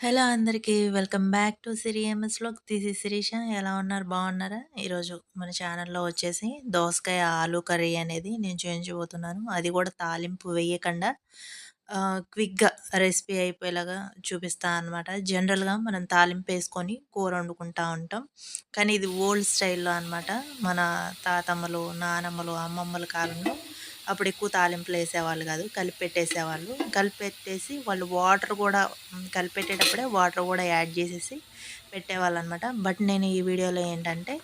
Hello అందరికీ. Welcome back to Siri ఎంఎస్లో తీసి శిరీష. ఎలా ఉన్నారు? బాగున్నారా? ఈరోజు మన ఛానల్లో వచ్చేసి దోసకాయ ఆలు కర్రీ అనేది నేను చూపించబోతున్నాను అది కూడా తాలింపు వేయకుండా క్విక్గా రెసిపీ అయిపోయేలాగా చూపిస్తాను అనమాట జనరల్గా మనం తాలింపు వేసుకొని కూర వండుకుంటూ ఉంటాం. కానీ ఇది ఓల్డ్ స్టైల్లో అనమాట మన తాతమ్మలు నానమ్మలు అమ్మమ్మల కాలంలో అప్పుడు ఎక్కువ తాలింపులు వేసేవాళ్ళు కాదు కలిపి పెట్టేసేవాళ్ళు కలిపి పెట్టేసి వాళ్ళు వాటర్ కూడా కలిపెట్టేటప్పుడే వాటర్ కూడా యాడ్ చేసేసి పెట్టేవాళ్ళు అనమాట బట్ నేను ఈ వీడియోలో ఏంటంటే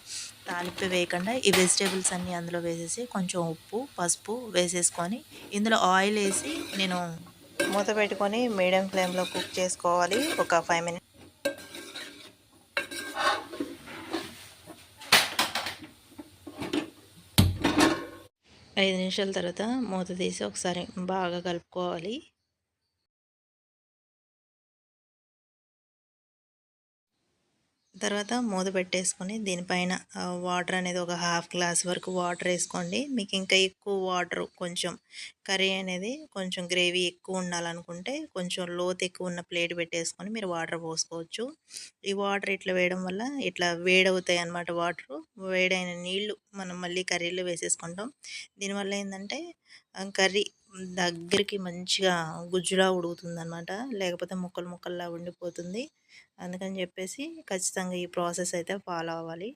తాలింపు వేయకుండా ఈ వెజిటేబుల్స్ అన్నీ అందులో వేసేసి కొంచెం ఉప్పు పసుపు వేసేసుకొని ఇందులో ఆయిల్ వేసి నేను మూత పెట్టుకొని మీడియం ఫ్లేమ్లో కుక్ చేసుకోవాలి. ఒక ఫైవ్ మినిట్స్ ఐదు నిమిషాల తర్వాత మూత తీసి ఒకసారి బాగా కలుపుకోవాలి. తర్వాత మూత పెట్టేసుకొని దీనిపైన వాటర్ అనేది ఒక హాఫ్ గ్లాస్ వరకు వాటర్ వేసుకోండి. మీకు ఇంకా ఎక్కువ వాటర్ కొంచెం కర్రీ అనేది కొంచెం గ్రేవీ ఎక్కువ ఉండాలనుకుంటే కొంచెం లోతు ఎక్కువ ఉన్న ప్లేట్ పెట్టేసుకొని మీరు వాటర్ పోసుకోవచ్చు. ఈ వాటర్ ఇట్లా వేయడం వల్ల ఇట్లా వేడవుతాయి అన్నమాట వాటర్. వేడైన నీళ్ళు మనం మళ్ళీ కర్రీలో వేసేసుకుంటాం. దీనివల్ల ఏంటంటే కర్రీ దగ్గరికి మంచిగా గుజ్జులా ఉడుకుతుంది అనమాట లేకపోతే ముక్కలు ముక్కల్లా ఉండిపోతుంది. అందుకని చెప్పేసి ఖచ్చితంగా ఈ ప్రాసెస్ అయితే ఫాలో అవ్వాలి.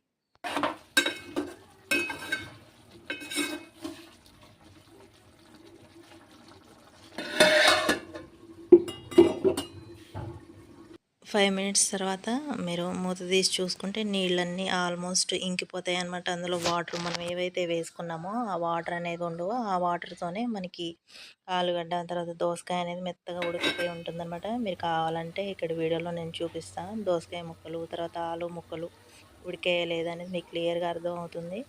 ఫైవ్ మినిట్స్ తర్వాత మీరు మూత తీసి చూసుకుంటే నీళ్ళన్నీ ఆల్మోస్ట్ ఇంకిపోతాయి అనమాట అందులో వాటర్ మనం ఏవైతే వేసుకున్నామో ఆ వాటర్ అనేది ఉండవో. ఆ వాటర్తోనే మనకి ఆలుగడ్డ తర్వాత దోసకాయ అనేది మెత్తగా ఉడికిపోయి ఉంటుందన్నమాట. మీరు కావాలంటే ఇక్కడ వీడియోలో నేను చూపిస్తాను దోసకాయ ముక్కలు తర్వాత ఆలు ముక్కలు ఉడికేయలేదనేది మీకు క్లియర్గా అర్థం అవుతుంది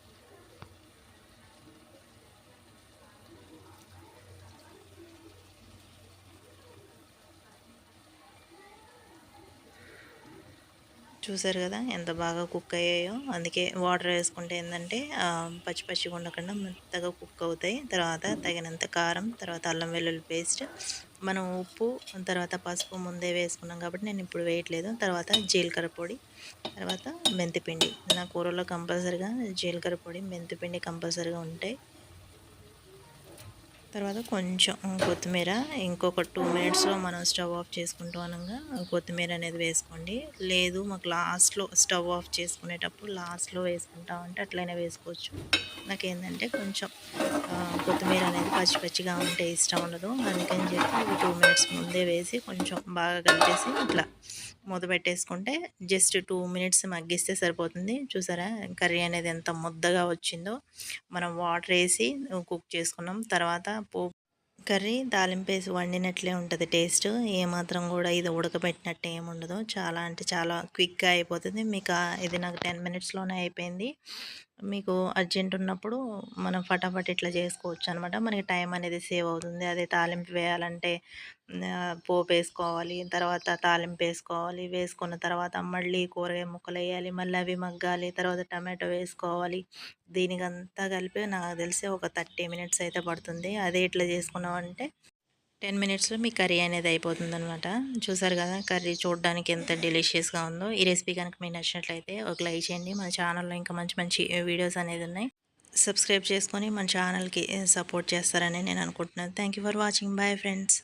చూసారు కదా ఎంత బాగా కుక్ అయ్యాయో. అందుకే వాటర్ వేసుకుంటే ఏంటంటే పచ్చి పచ్చిగా ఉండకుండా మెత్తగా కుక్ అవుతాయి. తర్వాత తగినంత కారం తర్వాత అల్లం వెల్లుల్లి పేస్ట్ మనం ఉప్పు తర్వాత పసుపు ముందే వేసుకున్నాం కాబట్టి నేను ఇప్పుడు వేయట్లేదు. తర్వాత జీలకర్ర పొడి తర్వాత మెంతిపిండి. నా కూరలో కంపల్సరిగా జీలకర్ర పొడి మెంతిపిండి కంపల్సరిగా ఉంటాయి తర్వాత కొంచెం కొత్తిమీర ఇంకొక టూ మినిట్స్లో మనం స్టవ్ ఆఫ్ చేసుకుంటూ అనగా కొత్తిమీర అనేది వేసుకోండి. లేదు మాకు లాస్ట్లో స్టవ్ ఆఫ్ చేసుకునేటప్పుడు లాస్ట్లో వేసుకుంటామంటే అట్లయినా వేసుకోవచ్చు. నాకేంటంటే కొంచెం కొత్తిమీర అనేది పచ్చి పచ్చిగా ఉంటే ఇష్టం ఉండదు. అందుకని చెప్పి టూ మినిట్స్ ముందే వేసి కొంచెం బాగా కలిపేసి ఇట్లా మూత పెట్టేసుకుంటే జస్ట్ టూ మినిట్స్ మగ్గిస్తే సరిపోతుంది. చూసారా? కర్రీ అనేది ఎంత ముద్దగా వచ్చిందో. మనం వాటర్ వేసి కుక్ చేసుకున్నాం. తర్వాత పోపు కర్రీ తాలింపేసి వండినట్లే ఉంటుంది టేస్ట్. ఏమాత్రం కూడా ఇది ఉడకబెట్టినట్టు ఏముండదు చాలా అంటే చాలా క్విక్గా అయిపోతుంది. మీకు ఇది నాకు టెన్ మినిట్స్లోనే అయిపోయింది. మీకు అర్జెంట్ ఉన్నప్పుడు మనం ఫటాఫట్ ఇట్లా చేసుకోవచ్చు అనమాట మనకి టైం అనేది సేవ్ అవుతుంది. అదే తాలింపు వేయాలంటే పోపు వేసుకోవాలి తర్వాత తాలింపు వేసుకోవాలి వేసుకున్న తర్వాత మళ్ళీ కూరగాయ ముక్కలు వేయాలి మళ్ళీ అవి మగ్గాలి తర్వాత టమాటో వేసుకోవాలి. దీనికంతా కలిపి నాకు తెలిసి ఒక థర్టీ మినిట్స్ అయితే పడుతుంది. అదే ఇట్లా చేసుకున్నామంటే టెన్ మినిట్స్లో మీ కర్రీ అనేది అయిపోతుంది అనమాట చూసారు కదా కర్రీ చూడడానికి ఎంత డెలిషియస్గా ఉందో. ఈ రెసిపీ కనుక మీకు నచ్చినట్లయితే ఒక లైక్ చేయండి. మన ఛానల్లో ఇంకా మంచి మంచి వీడియోస్ అనేది ఉన్నాయి. సబ్స్క్రైబ్ చేసుకొని మన ఛానల్కి సపోర్ట్ చేస్తారని నేను అనుకుంటున్నాను. Thank for watching. Bye friends.